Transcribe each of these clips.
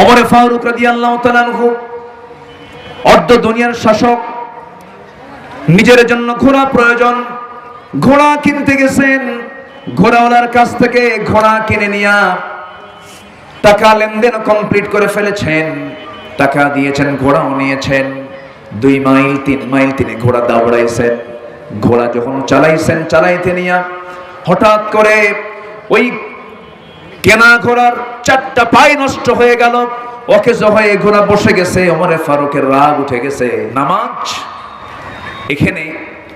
অমরে ফারুক রাদিয়াল্লাহু তাআলা আনহু, অর্ধ দুনিয়ার শাসক, নিজের জন্য ঘোড়া প্রয়োজন। ঘোড়া কিনতে গেছেন, ঘোড়াওয়ালার কাছ থেকে ঘোড়া কিনে নিয়া টাকা লেনদেন কমপ্লিট করে ফেলেছেন, টাকা দিয়েছেন, ঘোড়াও নিয়েছেন। দুই মাইল, তিন মাইল তিনি ঘোড়া দাউড়াইছেন ঘোড়া যখন চালাইছেন, চালাইতে নিয়া হঠাৎ করে ওই কেনা ঘোড়ার চারটা পায়ে নষ্ট হয়ে গেল। অকেজ হয়ে ঘোড়া বসে গেছে অমরে ফারুকের রাগ উঠে গেছে। নামাজ এখানে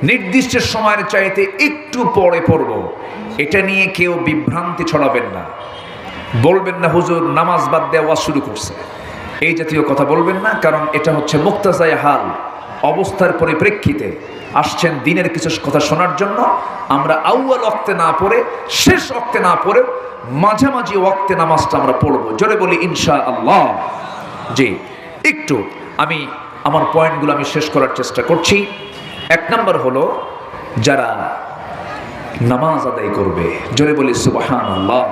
নির্দিষ্ট সময়ের চাইতে একটু পরে পড়ব। এটা নিয়ে কেউ বিভ্রান্তি ছড়াবেন না। বলবেন না, হুজুর, নামাজ বাদ দেওয়া শুরু করছে। এই জাতীয় কথা বলবেন না, কারণ এটা হচ্ছে মুক্তাজায় হাল। অবস্থার পরিপ্রেক্ষিতে আসছেন দিনের কিছু কথা শোনার জন্য। আমরা আউয়াল অক্তে না পড়ে, শেষ অক্তে না পড়ে মাঝামাঝি ওক্তে নামাজটা আমরা পড়ব। জোরে বলি ইনশা আল্লাহ জি, একটু আমি আমার পয়েন্টগুলো আমি শেষ করার চেষ্টা করছি। এক নম্বর হলো, যারা নামাজ আদায় করবে, জোরে বলি সুবাহান আল্লাহ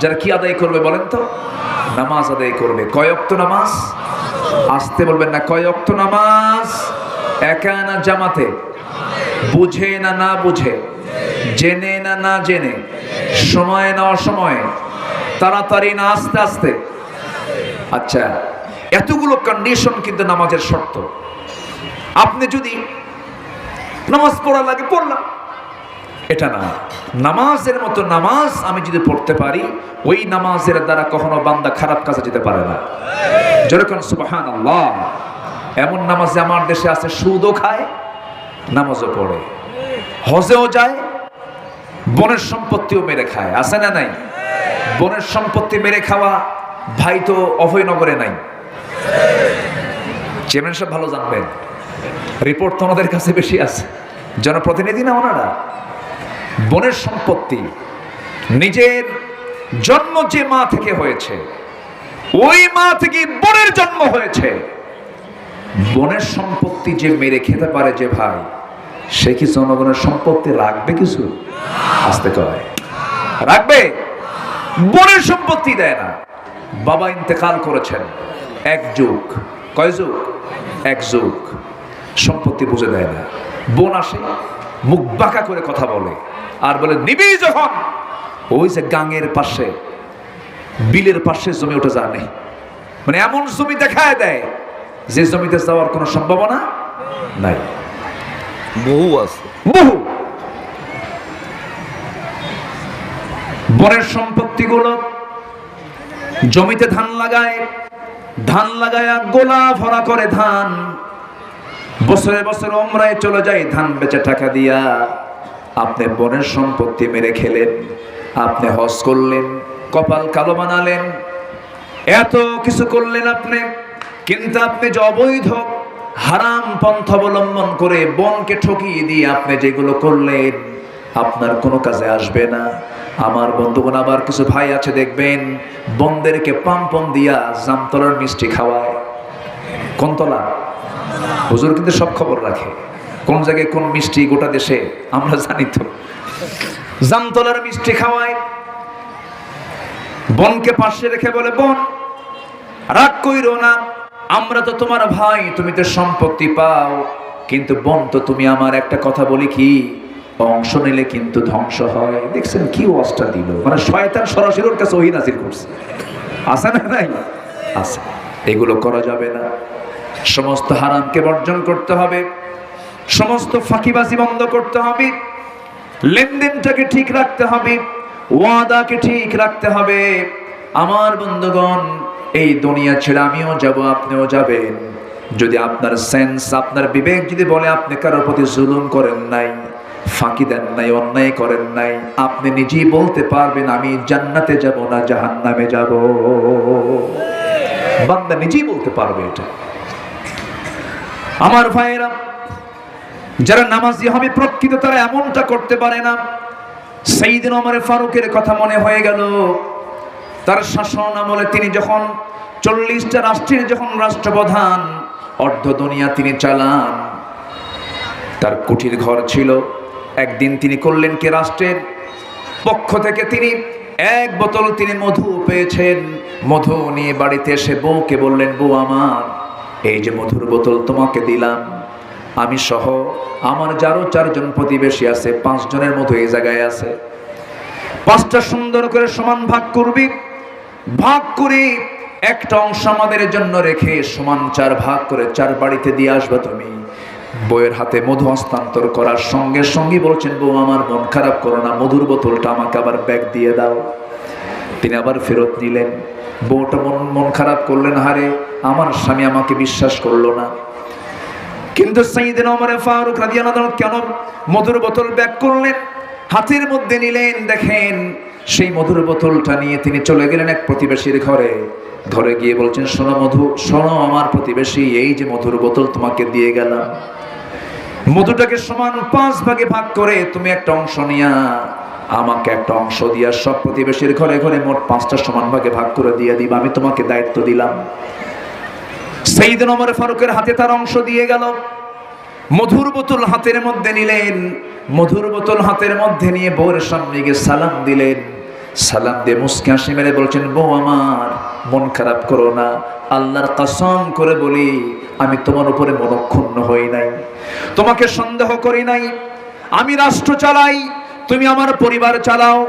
যারা কি আদায় করবে বলেন তো? নামাজ আদায় করবে। কয়ক্ত নামাজ? আসতে বলবেন না। কয় অক্ত নামাজ? একা না জামাতে। বুঝে না না বুঝে। জেনে না না জেনে। সময় না অসময়ে। তাড়াতাড়ি না আস্তে আস্তে। আচ্ছা এতগুলো কন্ডিশন কিন্তু নামাজের শর্ত। আপনি যদি নামাজ পড়া লাগে পড়লাম এটা না। নামাজের মতো নামাজ আমি যদি পড়তে পারি, ওই নামাজের দ্বারা কখনো বান্দা খারাপ কাজে যেতে পারে না। যেরকম সুবাহান আল্লাহ এমন নামাজে আমার দেশে আছে, সুদও খায়, নামাজও পড়ে। হজেও যায়, বনের সম্পত্তিও মেরে খায়। আছে না নাই? বনের সম্পত্তি মেরে খাওয়া ভাই তো অভয়নগরে নাই। চেয়ারম্যান সাহেব ভালো জানবেন, রিপোর্ট তো ওনাদের কাছে বেশি আছে। জনপ্রতিনিধি না ওনারা? বনের সম্পত্তি, নিজের জন্ম যে মা থেকে হয়েছে, ওই মা থেকে বনের জন্ম হয়েছে। বনের সম্পত্তি যে মেরে খেতে পারে যে ভাই, সে কি জনগণের সম্পত্তি রাখবে কিছু? আসতে কয়। রাখবে? বনের সম্পত্তি দেয় না। বাবা ইন্তেকাল করেছেন। এক যুগ। কয় যুগ? এক যুগ। সম্পত্তি বুঝে দেয় না। বোন আসে, মুখ বাঁকা করে কথা বলে। আর বলে নিবি যখন? ওই যে গাঙের পাশে বিলের পাশে জমি ওঠে জানে। মানে এমন জমি দেখায় দেয় যে জমিতে যাওয়ার কোনো সম্ভাবনা নাই। বহু আছে। বহু বনের সম্পত্তিগুলো জমিতে ধান লাগায় ধান লাগায় গোলা ভরা করে ধান। বছরে বছরে ওমরায় চলে যায় ধান বেচে টাকা দিয়া। আপনি বনের সম্পত্তি মেরে খেলেন, আপনি হজ করলেন, কপাল কালো বানালেন, এত কিছু করলেন আপনি, কিন্তু আপনি যে অবৈধ, হারাম পন্থ অবলম্বন করে বনকে ঠকিয়ে দিয়ে আপনি যেগুলো করলেন, আপনার কোনো কাজে আসবে না। আমার বন্ধুগণ, আবার কিছু ভাই আছে দেখবেন, বনদেরকে পাম্পন দিয়া জামতলার মিষ্টি খাওয়ায়। কোনতলা? হুজুর কিন্তু সব খবর রাখে। কোন জায়গায় কোন মিষ্টি গোটা দেশে, আমরা জানি তো। জামতলার মিষ্টি খাওয়ায়। বনকে পাশে রেখে বলে, বন, রাগ কইরো না, আমরা তো তোমার ভাই, তুমি তো সম্পত্তি পাও, কিন্তু বন তো তুমি আমার একটা কথা বলি কি, অংশ নিলে কিন্তু ধ্বংস হয়। দেখছেন কি ওয়াজটা দিল। মানে শয়তান সরাসরি ওর কাছে নাজির করছে। আছে না নাই? আছে। এগুলো করা যাবে না। সমস্ত হারামকে বর্জন করতে হবে। সমস্ত ফাঁকিবাজি বন্ধ করতে হবে। লেনদেনটাকে ঠিক রাখতে হবে। ওয়াদাকে ঠিক রাখতে হবে। আমার বন্ধুগণ, এই দুনিয়া ছেড়ে আমিও যাব, আপনিও যাবেন। যদি আপনার সেন্স, আপনার বিবেক যদি বলে আপনি কারোর প্রতি জুলুম করেন নাই, ফাঁকি দেন নাই, অন্যায় করেন নাই, আপনি নিজেই বলতে পারবেন, আমি জান্নাতে যাব না, জাহান্নামে যাব। বান্দা নিজেই বলতে পারবে এটা। আমার ভাইয়েরা যারা নামাজি হবে, প্রকৃত তারা এমনটা করতে পারে না। সেই দিন আমার ফারুকের কথা মনে হয়ে গেল। তার শাসন আমলে তিনি যখন চল্লিশটা রাষ্ট্রের যখন রাষ্ট্রপ্রধান, অর্ধ দুনিয়া তিনি চালান। তার কুঠির ঘর ছিল। একদিন তিনি করলেন কে রাষ্ট্রের পক্ষ থেকে তিনি এক বোতল তিনি মধু পেয়েছেন। মধু নিয়ে বাড়িতে এসে বউকে বললেন, বউ আমার, এই যে মধুর বোতল তোমাকে দিলাম। আমি সহ আমার যারও চারজন প্রতিবেশী আছে, পাঁচজনের মতো এই জায়গায় আছে। পাঁচটা সুন্দর করে সমান ভাগ করবি, ভাগ করে একটা অংশ আমাদের জন্য রেখে সমান চার ভাগ করে চার বাড়িতে দিয়ে আসবে তুমি। বইয়ের হাতে মধু হস্তান্তর করার সঙ্গে সঙ্গে বলছেন, বউ, আমার মন খারাপ করো না, মধুর বোতলটা আমাকে আবার ব্যাগ দিয়ে দাও। তিনি আবার ফেরত নিলেন। বউটা মন মন খারাপ করলেন হারে আমার স্বামী আমাকে বিশ্বাস করল না। কিন্তু সাইদিন ওমরে ফারুক রাদিয়াল্লাহু কেন মধুর বোতল ব্যাক করলেন? হাতের মধ্যে নিলেন, দেখেন সেই মধুর বোতলটা নিয়ে তিনি চলে গেলেন এক প্রতিবেশীর ঘরে। ঘরে গিয়ে বলছেন, শোনো মধু, শোনো আমার প্রতিবেশী, এই যে মধুর বোতল তোমাকে দিয়ে গেলাম। মধুটাকে সমান পাঁচ ভাগে ভাগ করে তুমি একটা অংশ নিয়া, আমাকে একটা অংশ দিয়া সব প্রতিবেশীর ঘরে ঘরে মোট পাঁচটা সমান ভাগে ভাগ করে দিয়ে দিবা, আমি তোমাকে দায়িত্ব দিলাম। সেইদিন ওমর ফারুকের হাতে তার অংশ দিয়ে গেল। মধুর বোতল হাতের মধ্যে নিলেন। মধুর বোতল হাতের মধ্যে নিয়ে বউয়ের সামনে গিয়ে সালাম দিলেন। সালাম দিয়ে মুসকে হাসি মেরে বলছেন, বউ আমার, মন খারাপ করো না। আল্লাহর কসম করে বলি, আমি তোমার উপরে মনক্ষুণ্ণ হই নাই। তোমাকে সন্দেহ করি নাই। আমি রাষ্ট্র চালাই, তুমি আমার পরিবার চালাও।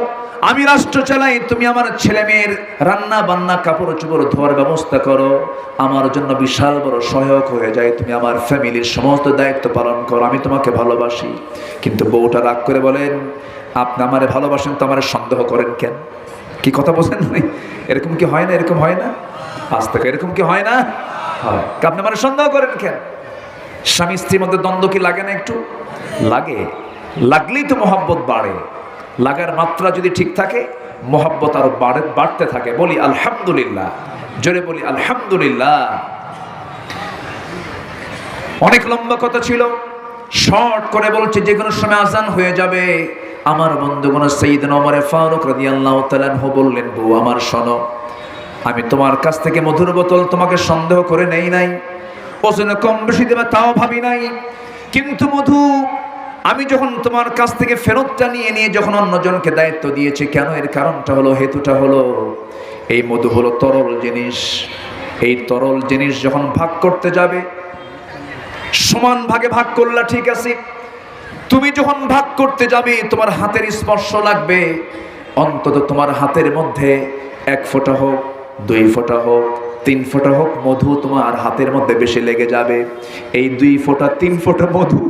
আমি রাষ্ট্র চালাই, তুমি আমার ছেলে মেয়ের রান্না বান্না, কাপড় চোপড় ধোয়ার ব্যবস্থা করো। আমার জন্য বিশাল বড় সহায়ক হয়ে যায়। তুমি আমার ফ্যামিলির সমস্ত দায়িত্ব পালন করো, আমি তোমাকে ভালোবাসি। কিন্তু বউটা রাগ করে বলেন, আপনি আমারে ভালোবাসেন তো আমার সন্দেহ করেন কেন? কি কথা বলছেন এরকম কি হয় না? এরকম হয় না? আজ থেকে এরকম কি হয় না? হয়। আপনি আমার সন্দেহ করেন কেন? স্বামী স্ত্রীর মধ্যে দ্বন্দ্ব কি লাগে না একটু? লাগে। লাগলেই তো মহাব্বত বাড়ে। লাগার মাত্রা যদি ঠিক থাকে, মহাব্বত আরও বাড়তে থাকে। বলি আলহামদুলিল্লাহ। জোরে বলি আলহামদুলিল্লাহ। অনেক লম্বা কথা ছিল। শর্ট করে বলছে যে কোনো সময় আজান হয়ে যাবে। আমার বন্ধুগণ সঈদিন ওমরে ফারুক রাদিয়াল্লাহু তাআলা আনহু বললেন, বউ, আমার শোনো, আমি তোমার কাছ থেকে মধুর বোতল তোমাকে সন্দেহ করে নেই নাই। ওজনে কম বেশি দেবে তাও ভাবি নাই। কিন্তু মধু আমি যখন তোমার কাছ থেকে ফেরতটা নিয়ে নিয়ে যখন অন্যজনকে দায়িত্ব দিয়েছি, কেন? এর কারণটা হলো, হেতুটা হলো, এই মধু হলো তরল জিনিস। এই তরল জিনিস যখন ভাগ করতে যাবে, সমান ভাগে ভাগ করলা ঠিক আছে। তুমি যখন ভাগ করতে যাবে, তোমার হাতের স্পর্শ লাগবে। অন্তত তোমার হাতের মধ্যে এক ফোঁটা হোক, দুই ফোঁটা হোক তিন ফোঁটা হোক, মধু তোমার হাতের মধ্যে বেশি লেগে যাবে। এই দুই ফোঁটা, তিন ফোঁটা মধু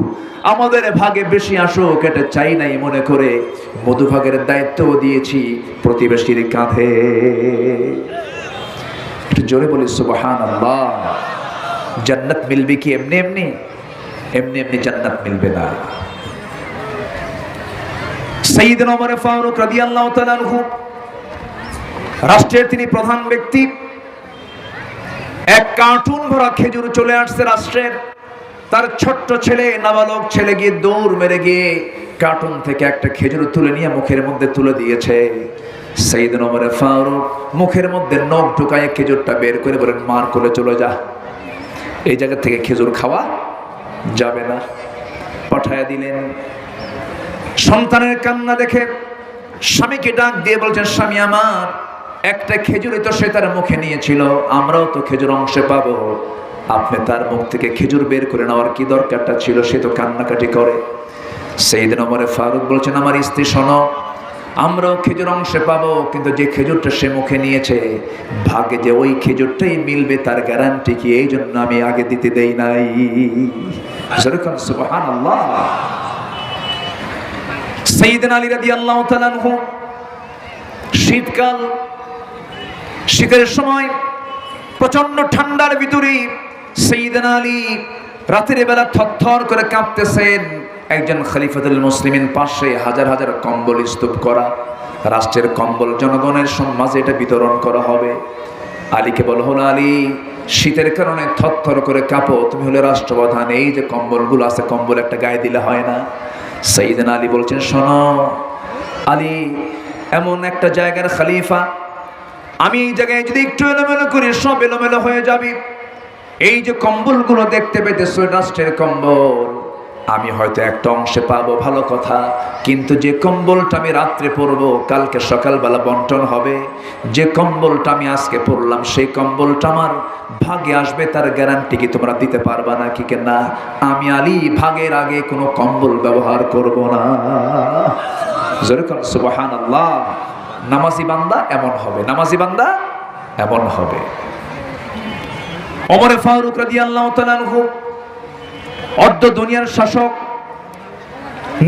আমাদের ভাগে বেশি আসুক, এটা চাই নাই মনে করে। মধু ভাগের দায়িত্বও দিয়েছি, প্রতিবেশীর কাঁধে। একটু জোরে বলি সুবহান আল্লাহ জান্নাত মিলবে কি এমনি এমনি? এমনি এমনি জান্নাত মিলবে না। সঈদিন ওমর ফারুক রাদিয়াল্লাহু তাআলা রাষ্ট্রের তিনি প্রধান ব্যক্তি। এক কার্টুন ভরা খেজুর চলে আসছে রাষ্ট্রের। তার ছোট্ট ছেলে, নাবালক ছেলে গিয়ে দৌড় মেরে গিয়ে কার্টুন থেকে একটা খেজুর তুলে নিয়ে মুখের মধ্যে তুলে দিয়েছে। সেইদিন ওমরে ফারুক মুখের মধ্যে নখ ঢুকায় খেজুরটা বের করে বলেন, মার করে চলে যা। এই জায়গা থেকে খেজুর খাওয়া যাবে না। পাঠায়া দিলেন। সন্তানের কান্না দেখে স্বামীকে ডাক দিয়ে বলছেন, স্বামী আমার একটা খেজুরই তো সে তার মুখে নিয়েছিল, আমরাও তো খেজুর অংশে পাবো। আপনি তার মুখ থেকে খেজুর বের করে নেওয়ার কি দরকারটা ছিল সে তো কান্নাকাটি করে। সেই দিন আমার ফারুক বলছেন, আমার স্ত্রী, শোনো, আমরাও খেজুর অংশে পাবো, কিন্তু যে খেজুরটা সে মুখে নিয়েছে ভাগে যে ওই খেজুরটাই মিলবে তার গ্যারান্টি কি এই জন্য আমি আগে দিতে দেই নাই? আল্লাহ শীতকাল শীতের সময় প্রচণ্ড ঠান্ডার ভিতরে সঈদিন আলী রাতের বেলা থরথর করে কাঁপতেছেন একজন খলিফাতুল মুসলিমের পাশে হাজার হাজার কম্বল স্তূপ করা, রাষ্ট্রের কম্বল জনগণের মাঝে এটা বিতরণ করা হবে। আলীকে বল হলো, আলী, শীতের কারণে থরথর করে কাঁপো, তুমি হলে রাষ্ট্রপ্রধান, এই যে কম্বলগুলো আছে, কম্বল একটা গায়ে দিলে হয় না। সঈদিন আলী বলছেন, শোনো, আলী, এমন একটা জায়গার খালিফা আমি এই জায়গায় যদি একটু এলোমেলো করি, সব এলোমেলো হয়ে যাবে। এই যে কম্বলগুলো দেখতে পেতেছো, রাষ্ট্রের কম্বল, আমি হয়তো একটা অংশে পাবো, ভালো কথা। কিন্তু যে কম্বলটা আমি রাত্রে পরবো, কালকে সকালবেলা বন্টন হবে, যে কম্বলটা আমি আজকে পরলাম, সেই কম্বলটা আমার ভাগে আসবে, তার গ্যারান্টি কি তোমরা দিতে পারবা না কি না? আমি আলী ভাগের আগে কোনো কম্বল ব্যবহার করব না। সুবহান আল্লাহ নামাজি বান্দা এমন হবে, নামাজি বান্দা এমন হবে। ওমরে ফারুক তাআলা আনহু, অর্ধ দুনিয়ার শাসক,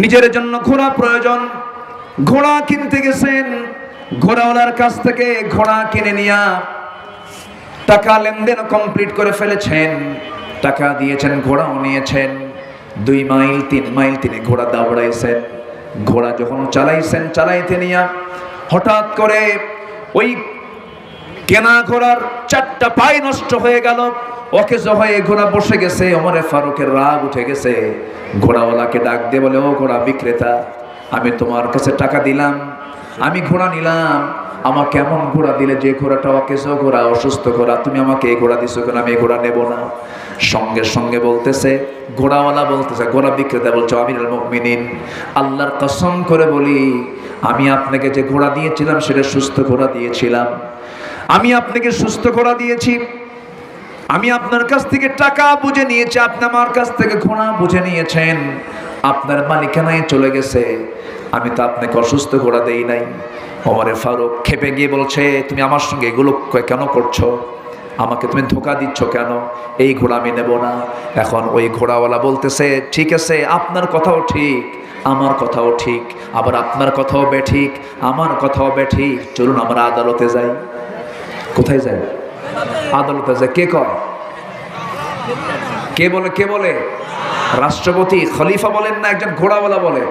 নিজের জন্য ঘোড়া প্রয়োজন, ঘোড়া কিনতে গেছেন, ঘোড়াওয়ালার কাছ থেকে ঘোড়া কিনে নিয়া টাকা লেনদেন কমপ্লিট করে ফেলেছেন, টাকা দিয়েছেন, ঘোড়াও নিয়েছেন, দুই মাইল, তিন মাইল তিনি ঘোড়া দাবড়াইছেন, ঘোড়া যখন চালাইছেন, চালাইতে নিয়া হঠাৎ করে ওই কেনা ঘোড়ার চারটা পায়ে নষ্ট হয়ে গেল। ওকে হয়ে ঘোড়া বসে গেছে, ওমরে ফারুকের রাগ উঠে গেছে। ঘোড়াওয়ালাকে ডাক দিয়ে বলে, ও ঘোড়া বিক্রেতা, আমি তোমার কাছে টাকা দিলাম, আমি ঘোড়া নিলাম। আমাকে এমন ঘোড়া দিলে যে ঘোড়াটা অকেজ ঘোড়া, অসুস্থ ঘোড়া, তুমি আমাকে এই ঘোড়া দিছো কেন? আমি এই ঘোড়া নেব না। সঙ্গে সঙ্গে বলতেছে ঘোড়াওয়ালা বলতেছে ঘোড়া বিক্রেতা বলছো, আমিরুল মুমিনিন, আল্লাহর কসম করে বলি, আমি আপনাকে যে ঘোড়া দিয়েছিলাম, সেটা সুস্থ ঘোড়া দিয়েছিলাম। আমি আপনাকে সুস্থ ঘোড়া দিয়েছি। আমি আপনার কাছ থেকে টাকা বুঝে নিয়েছি, আপনি আমার কাছ থেকে ঘোড়া বুঝে নিয়েছেন। আপনার মালিকানায় চলে গেছে। আমি তো আপনাকে অসুস্থ ঘোড়া দেই নাই। ওমরে ফারুক খেপে গিয়ে বলছে, তুমি আমার সঙ্গে এগুলো কেন করছ? আমাকে তুমি ধোকা দিচ্ছ কেন? এই ঘোড়া আমি নেব না। এখন ওই ঘোড়াওয়ালা বলতেছে, ঠিক আছে, আপনার কথাও ঠিক, আমার কথাও ঠিক, আবার আপনার কথাও বেঠিক, আমার কথাও বেঠিক। চলুন আমরা আদালতে যাই। কোথায় যাই? আদালতে যাই। কে কয়? কে বলে কে বলে? রাষ্ট্রপতি, খলিফা বলেন না, একজন ঘোড়াওয়ালা বলে।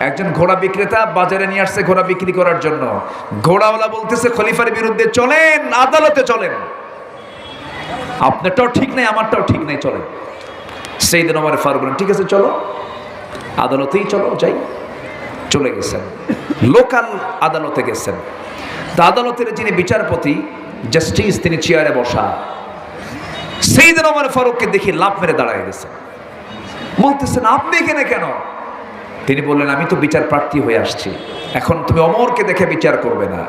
একজন ঘোড়া বিক্রেতা বাজারে নিয়ে আসছে ঘোড়া বিক্রি করার জন্য। ঘোড়াওয়ালা বলতেছে, খলিফার বিরুদ্ধে চলেন, আদালতে চলেন। আপনারটাও ঠিক নেই আমারটাও ঠিক নেই চলে সেই দিন আমার ফারুক বলেন, ঠিক আছে চলো। আদালতেই চলো যাই। চলে গেছেন। লোকাল আদালতে গেছেন। তা আদালতের যিনি বিচারপতি জাস্টিস তিনি চেয়ারে বসা। সেই দিন আমার ফারুককে দেখি লাভ মেরে দাঁড়ায় গেছেন। বলতেছেন আপনি এখানে কেন? তিনি বললেন আমি তো বিচার প্রার্থী হয়ে আসছি। এখন তুমি অমরকে দেখে বিচার করবে না।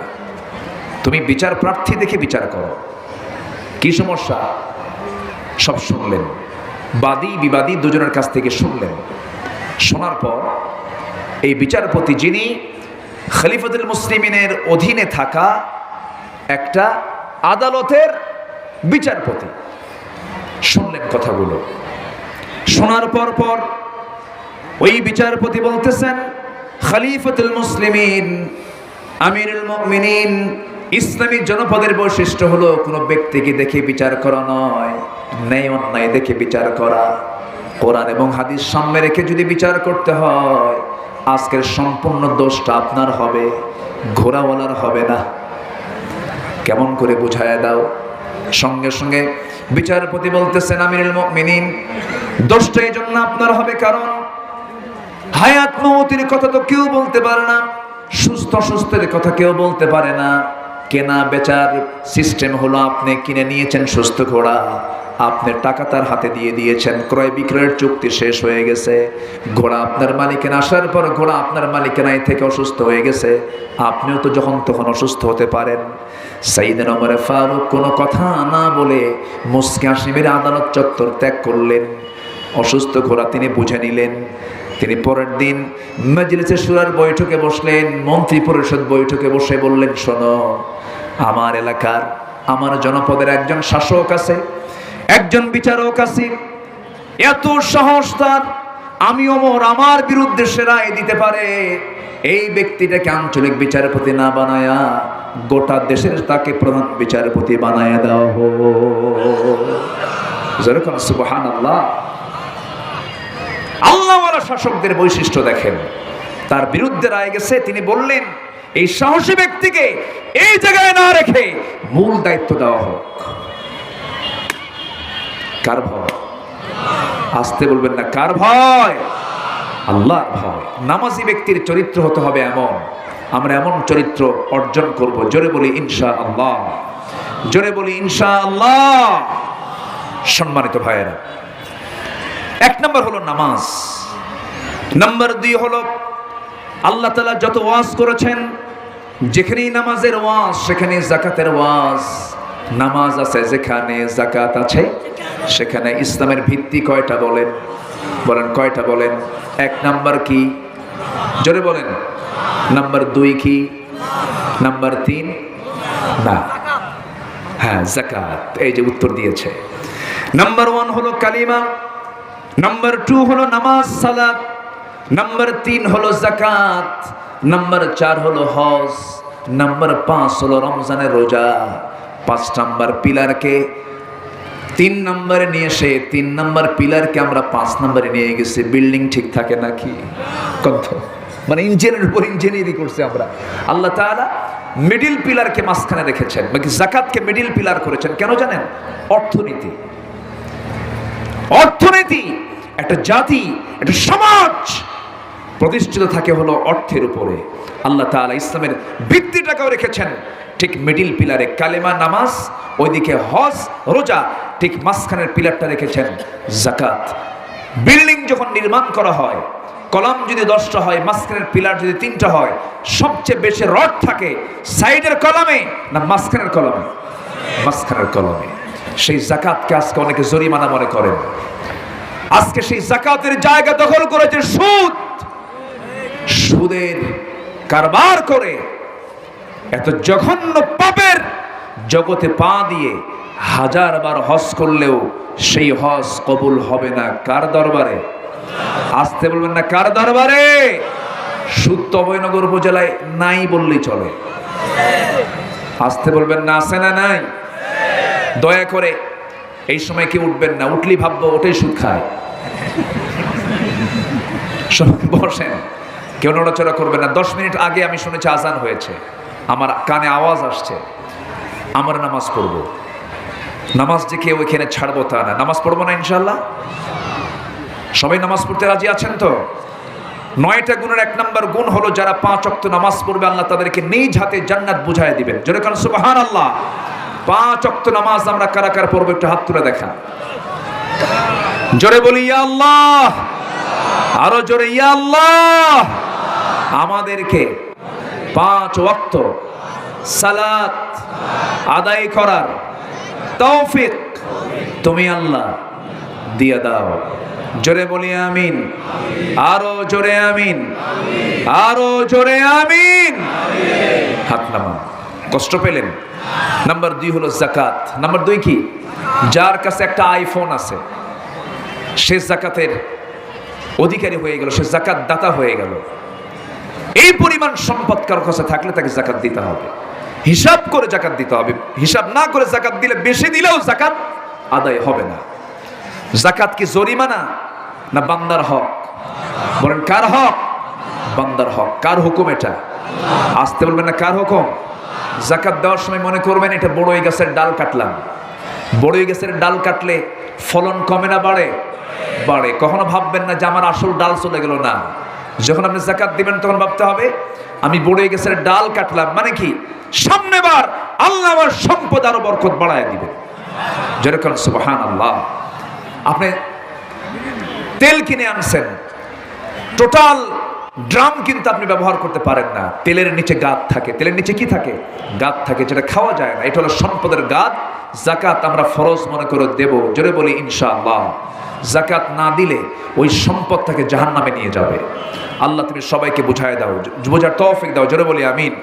তুমি বিচার প্রার্থী দেখে বিচার করো। কি সমস্যা? সব শুনলেন। বাদী, বিবাদী দুজনের কাছ থেকে শুনলেন। শোনার পর এই বিচারপতি যিনি খলিফতুল মুসলিমিনের অধীনে থাকা একটা আদালতের বিচারপতি। শুনলেন কথাগুলো। শোনার পর পর ওই বিচারপতি বলতেছেন, খলিফতুল মুসলিমিন, আমিরুল মুমিনিন ইসলামী জনপদের বৈশিষ্ট্য হলো, কোনো ব্যক্তিকে দেখে বিচার করা নয়, ন্যায় অন্যায় দেখে বিচার করা। কোরআন এবং হাদিস সামনে রেখে যদি বিচার করতে হয়, আজকের সম্পূর্ণ দোষটা আপনার হবে ঘোড়াওয়ালার হবে না। কেমন করে বুঝায় দাও? সঙ্গে সঙ্গে বিচারপতি বলতেছেন, আমিরুল মুমিনিন, দোষটা এই জন্য আপনার হবে কারণ, হায়াত মৌতির কথা তো কেউ বলতে পারে না, সুস্থ সুস্থের কথা কেউ বলতে পারে না। কেনা বেচার সিস্টেম হলো আপনি কিনে নিয়েছেন সুস্থ ঘোড়া, আপনি টাকা তার হাতে দিয়ে দিয়েছেন, ক্রয় বিক্রয়ের চুক্তি শেষ হয়ে গেছে, ঘোড়া আপনার মালিকের আসার পর ঘোড়া আপনার মালিকানায় থেকে অসুস্থ হয়ে গেছে, আপনিও তো যখন তখন অসুস্থ হতে পারেন। সাইদিন ওমরে ফারুক কোনো কথা না বলে মুসকে আসিমের আদালত চত্বর ত্যাগ করলেন। অসুস্থ ঘোড়া তিনি বুঝে নিলেন। তিনি পরের দিন মজলিসে সুরার বৈঠকে বসলেন, মন্ত্রী পরিষদ বৈঠকে বসে বললেন, শোনো, আমার এলাকার, আমার জনপদের একজন শাসক আছে, একজন বিচারক আছে। এত সাহস তার, আমি অমর আমার বিরুদ্ধে সে রায় দিতে পারে। এই ব্যক্তিটাকে আঞ্চলিক বিচারপতি না বানায়া গোটা দেশের তাকে প্রধান বিচারপতি বানায়া দেওয়া হোক। যেরকম সুবহান আল্লাহ আল্লাহওয়ালা শাসকদের বৈশিষ্ট্য দেখেন। তার বিরুদ্ধে রায় গেছে, তিনি বললেন, এই সাহসী ব্যক্তিকে এই জায়গায় না রেখে মূল দায়িত্ব দেওয়া হোক। কার ভয়? আসতে বলবেন না, কার ভয়? আল্লাহর ভয়। নামাজি ব্যক্তির চরিত্র হতে হবে এমন। আমরা এমন চরিত্র অর্জন করব, জোরে বলি ইনশা আল্লাহ জোরে বলি ইনশা আল্লাহ সম্মানিত ভাইয়েরা এক নম্বর হলো নামাজ। নাম্বার দুই হলো আল্লাহ তালা যত ওয়াজ করেছেন, যেখানেই নামাজের ওয়াজ সেখানে জাকাতের ওয়াজ। নামাজ আছে যেখানে জাকাত আছে, সেখানে ইসলামের ভিত্তি কয়টা বলেন? বলেন কয়টা বলেন? এক নাম্বার কি? জোরে বলেন। নাম্বার দুই কি? নাম্বার তিন? না। হ্যাঁ জাকাত এই যে উত্তর দিয়েছে। নাম্বার ওয়ান হলো কালিমা। নাম্বার টু হলো নামাজ, সালাত। নাম্বার তিন হলো জাকাত নাম্বার চার হলো হজ। নাম্বার পাঁচ হলো রমজানের রোজা। পাঁচ নাম্বার পিলারকে। তিন নম্বরে নিয়ে এসে, তিন নম্বর পিলারকে আমরা পাঁচ নম্বরে নিয়ে গেছি। বিল্ডিং ঠিক থাকে নাকি? কত? মানে ইঞ্জিনের উপর ইঞ্জিনিয়ারিং করছে আমরা। আল্লাহ তাআলা মিডিল পিলারকে মাঝখানে রেখেছেন। বাকি জাকাতকে মিডিল পিলার করেছেন। কেন জানেন? অর্থনীতি। অর্থনীতি, একটা জাতি, একটা সমাজ প্রতিষ্ঠিত থাকে হলো অর্থের উপরে। আল্লাহ তাআলা ইসলামের ভিত্তিটাকেও রেখেছেন। ঠিক মিডিল পিলারে কালেমা নামাজ, ওইদিকে হজ, রোজা, ঠিক মাঝখানের পিলারটা রেখেছেন জাকাত বিল্ডিং যখন নির্মাণ করা হয়, কলম যদি দশটা হয়, মাঝখানের পিলার যদি তিনটা হয়, সবচেয়ে বেশি রড থাকে সাইডের কলমে না মাঝখানের কলমে? মাঝখানের কলমে। সেই জাকাতকে আজকে অনেকে জরিমানা মনে করেন। আজকে সেই জাকাতের জায়গা দখল করেছে সুদ। সুদের কারবার করে এত জঘন্য পাপের জগতে পা দিয়ে হাজার বার হজ করলেও সেই হজ কবুল হবে না। কার দরবারে? আসতে বলবেন না, কার দরবারে? সুদ অভয়নগর উপজেলায় নাই বললেই চলে। আসতে বলবেন না আসে না নাই? দয়া করে, এই সময় কি উঠবেন না, উঠলি ভাববো ওটাই সুদ খায়। বসেন, কেউ নড়াচড়া করবে না। দশ মিনিট আগে আমি শুনেছি আজান হয়েছে। আমার কানে আওয়াজ আসছে। আমার নামাজ পড়ব। নামাজ যে কেউ এখানে ছাড়বো তা না। নামাজ পড়ব না ইনশাল্লাহ সবাই নামাজ পড়তে রাজি আছেন তো? নয়টা গুণের এক নম্বর গুণ হলো যারা পাঁচ অক্ত নামাজ পড়বে, আল্লাহ তাদেরকে নিজ হাতে জান্নাত বুঝায় দিবেন। যেরকম সুবাহান আল্লাহ পাঁচ অক্ত নামাজ আমরা কারা কারা পড়ব একটু হাত তুলে দেখা জোরে বলি, ইয়া আল্লাহ। আরও জোরে, ইয়া আল্লাহ। আমাদেরকে পাঁচ ওয়াক্ত সালাত আদায় করার তৌফিক তুমি আল্লাহ দিয়ে দাও। জোরে বলি, আমিন। আরও জোরে, আমিন। আরও জোরে, আমিন। হাত নামান কষ্ট পেলেন। নাম্বার দুই হলো জাকাত। নাম্বার দুই কি? যার কাছে একটা আইফোন আছে, সে জাকাতের অধিকারী হয়ে গেল, সে জাকাত দাতা হয়ে গেল। এই পরিমাণ সম্পদ কারও কাছে থাকলে তাকে জাকাত দিতে হবে। হিসাব করে জাকাত দিতে হবে। হিসাব না করে জাকাত দিলে বেশি দিলেও জাকাত আদায় হবে না। জাকাত কি জরিমানা না বান্দার হক? বলেন, কার হক? বান্দার হক। কার হুকুম এটা? আসতে বলবেন না কার হুকুম? জাকাত দেওয়ার সময় মনে করবেন এটা বড়ই গাছের ডাল কাটলাম। বড়ই গাছের ডাল কাটলে ফলন কমে না বাড়ে? বাড়ে। কখনো ভাববেন না যে আমার আসল ডাল চলে গেল না। যখন আপনি জাকাত দিবেন, তখন ভাবতে হবে, আমি বড়ই গাছের ডাল কাটলাম। মানে কি? সামনেবার আল্লাহ আমার সম্পদ আরও বরকত বাড়ায় দিবে। যেরকম সুবাহান আল্লাহ আপনি তেল কিনে আনছেন। টোটাল ড্রাম কিন্তু আপনি ব্যবহার করতে পারেন না। তেলের নিচে গাদ থাকে। তেলের নিচে কি থাকে? গাদ থাকে, যেটা খাওয়া যায় না। এটা হলো সম্পদের গাদ। জাকাত আমরা ফরজ মনে করে দেব। জোরে বলি, ইনশাআল্লাহ। জাকাত না দিলে ওই সম্পদ তাকে জাহান নামে নিয়ে যাবে। আল্লাহ তুমি সবাইকে বুঝায় দাও। বোঝার তৌফিক দাও। জোরে বলি, আমিন।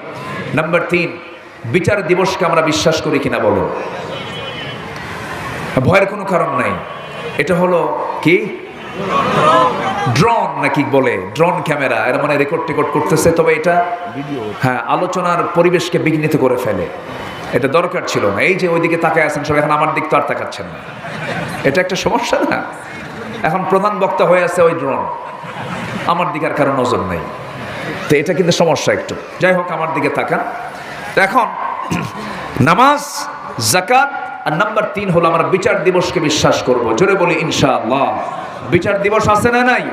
নাম্বার তিন, বিচার দিবসকে আমরা বিশ্বাস করি কিনা বলো? ভয়ের কোনো কারণ নাই। এটা হলো কি? ড্রোন নাকি বলে? ড্রোন ক্যামেরা এর মানে রেকর্ড টেকর্ড করতেছে তবে এটা হ্যাঁ আলোচনার পরিবেশকে বিঘ্নিত করে ফেলে। এটা দরকার ছিল না। এই যে ওইদিকে তাকায় আছেন সব এখন আমার দিক তো আর তাকাচ্ছেন না। এটা একটা সমস্যা না? এখন প্রধান বক্তা হয়ে আছে ওই ড্রোন আমার দিকে আর কারও নজর নেই। তো এটা কিন্তু সমস্যা একটু। যাই হোক আমার দিকে তাকান। এখন নামাজ জাকাত আর নাম্বার তিন হলো আমরা বিচার দিবসকে বিশ্বাস করব। জোরে বলি ইনশাআল্লাহ। বিচার দিবস আছে না নাই?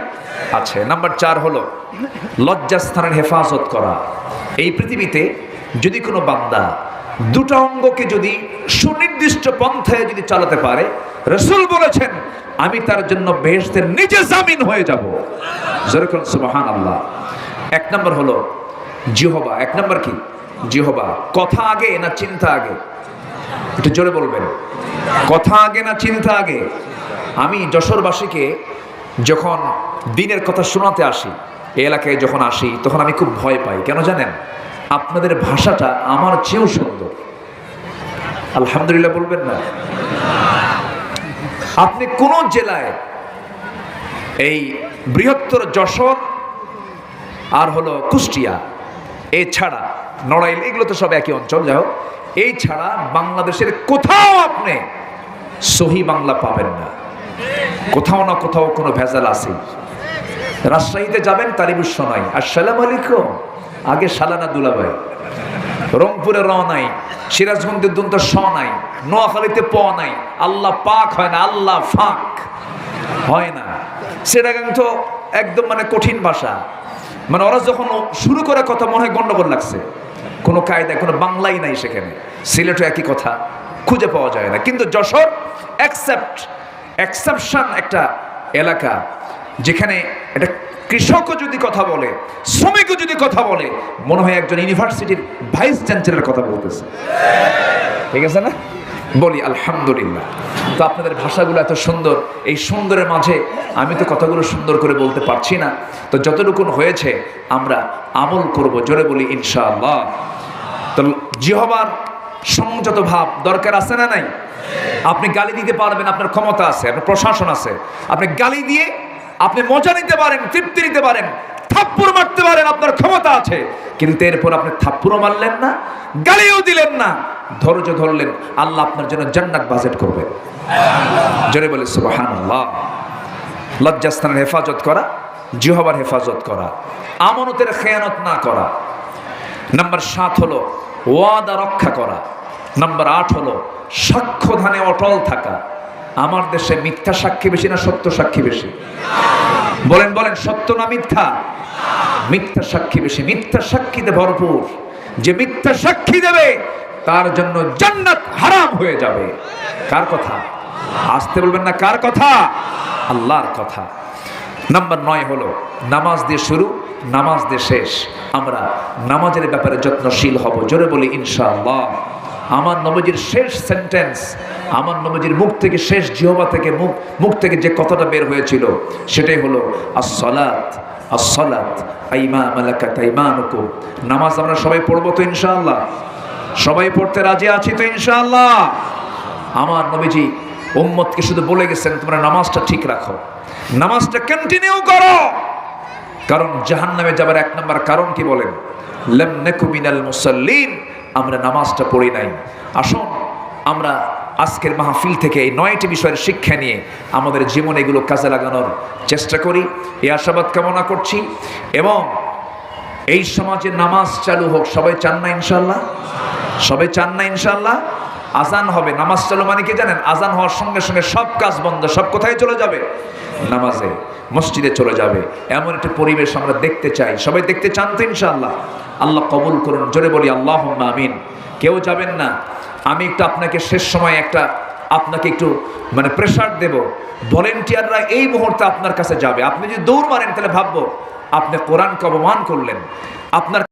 আছে। নাম্বার চার হলো, লজ্জাস্থানের হেফাজত করা। এই পৃথিবীতে যদি কোনো বান্দা দুটো অঙ্গকে যদি সুনির্দিষ্ট পন্থায় যদি চালাতে পারে, রসুল বলেছেন, আমি তার জন্য বেহেশতের নিজে জামিন হয়ে যাব। যেরকম সুবাহান আল্লাহ এক নম্বর হলো, জিহবা। এক নম্বর কি? জিহবা। কথা আগে না চিন্তা আগে? একটু জোরে বলবেন। কথা আগে না চিন্তা আগে? আমি যশোরবাসীকে যখন দিনের কথা শোনাতে আসি, এই এলাকায় যখন আসি, তখন আমি খুব ভয় পাই। কেন জানেন? আপনাদের ভাষাটা আমার চেয়েও সুন্দর। আলহামদুলিল্লাহ বলবেন না। আপনি কোন জেলায় এই বৃহত্তর যশোর আর হলো কুষ্টিয়া এছাড়া নড়াইল, এগুলো তো সব একই অঞ্চল, যাই হোক, এই ছাড়া বাংলাদেশের কোথাও আপনি সহি বাংলা পাবেন না। কোথাও না কোথাও কোনো ভেজাল আছে। রাজশাহীতে যাবেন তারিবুস নাই আসসালাম আলাইকুম। আগে সালানা দুলাভাই। রংপুরে র নাই সিরাজগঞ্জের দুন্ত স নাই, নোয়াখালীতে প নাই। আল্লাহ পাক হয় না, আল্লাহ ফাঁক। হয় না। সেটা কিন্তু একদম মানে কঠিন ভাষা। মানে ওরা যখন শুরু করে কথা, মনে হয় গণ্ডগোল লাগছে। কোনো কায়দায়, কোনো বাংলাই নাই সেখানে। সিলেটও একই কথা। খুঁজে পাওয়া যায় না। কিন্তু যশোর অ্যাকসেপ্ট এক্সেপশন একটা এলাকা যেখানে একটা কৃষকও যদি কথা বলে, শ্রমিকও যদি কথা বলে, মনে হয় একজন ইউনিভার্সিটির ভাইস চ্যান্সেলর কথা বলতেছে। ঠিক আছে না? বলি, আলহামদুলিল্লাহ। তো আপনাদের ভাষাগুলো এত সুন্দর, এই সুন্দরের মাঝে আমি তো কথাগুলো সুন্দর করে বলতে পারছি না। তো যতটুকু হয়েছে, আমরা আমল করব, জোরে বলি, ইনশাআল্লাহ। তো জিহবার সংযত ভাব দরকার আছে না নাই? আপনি গালি দিতে পারবেন, আপনার ক্ষমতা আছে, আপনার প্রশাসন আছে। আপনি গালি দিয়ে আপনি মজা নিতে পারেন, তৃপ্তি নিতে পারেন, থাপ্পড় মারতে পারেন, আপনার ক্ষমতা আছে। কিন্তু এরপর আপনি থাপ্পড়ও মারলেন না, গালিও দিলেন না, ধৈর্য ধরলেন। আল্লাহ আপনার জন্য জান্নাত বাজেট করবেন জোরে বলে, সুবহানাল্লাহ। লজ্জাস্থানের হেফাজত করা, জিহবার হেফাজত করা, আমানতের খেয়ানত না করা। নাম্বার সাত হলো, ওয়াদা রক্ষা করা। নাম্বার আট হলো সাক্ষ্যধানে অটল থাকা। আমার দেশে মিথ্যা সাক্ষী বেশি না সত্য সাক্ষী বেশি? বলেন বলেন, সত্য না মিথ্যা? মিথ্যা সাক্ষী বেশি। মিথ্যা সাক্ষীতে ভরপুর। যে মিথ্যা সাক্ষী দেবে, তার জন্য জান্নাত হারাম হয়ে যাবে। কার কথা? আসতে বলবেন না কার কথা? আল্লাহর কথা। নাম্বার নয় হলো, নামাজ দিয়ে শুরু, নামাজ দিয়ে শেষ। আমরা নামাজের ব্যাপারে যত্নশীল হব। জোরে বলি, ইনশাআল্লাহ। আমার নবজির শেষ সেন্টেন্স আমার নবজির মুখ থেকে শেষ জিহবা থেকে মুখ মুখ থেকে যে কথাটা বের হয়েছিল, সেটাই হলো আসলাত আসলাত আইমা তাইমানুকুম নামাজ আমরা সবাই পড়ব তো ইনশাআল্লাহ? সবাই পড়তে রাজি আছি তো ইনশাআল্লাহ? আমার নবীজি উম্মতকে শুধু বলে গেছেন, তোমরা নামাজটা ঠিক রাখো। নামাজটা কন্টিনিউ করো। কারণ জাহান নামে যাবার এক নম্বর কারণ কি বলেন? লেম নেকুমিনাল মুসল্লিন। আমরা নামাজটা পড়ি নাই। আসুন, আমরা আজকের মাহফিল থেকে এই নয়টি বিষয়ের শিক্ষা নিয়ে আমাদের জীবনে এগুলো কাজে লাগানোর চেষ্টা করি। এই আশাবাদ কামনা করছি এবং এই সমাজে নামাজ চালু হোক, সবাই চান না ইনশাল্লাহ সবাই চান না ইনশাল্লাহ আজান হবে, নামাজ চালু মানে কি জানেন? আজান হওয়ার সঙ্গে সঙ্গে সব কাজ বন্ধ, সব কোথায় চলে যাবে? নামাজে, মসজিদে চলে যাবে। এমন একটা পরিবেশ আমরা দেখতে চাই। সবাই দেখতে চান তো ইনশাআল্লাহ? আল্লাহ কবুল করুন, জোরে বলি আল্লাহ আমিন। কেউ যাবেন না। আমি একটু আপনাকে শেষ সময় একটা, আপনাকে একটু মানে প্রেশার দেব। ভলেন্টিয়াররা এই মুহূর্তে আপনার কাছে যাবে। আপনি যদি দৌড় মারেন, তাহলে ভাববো, আপনি কোরআনকে অপমান করলেন। আপনার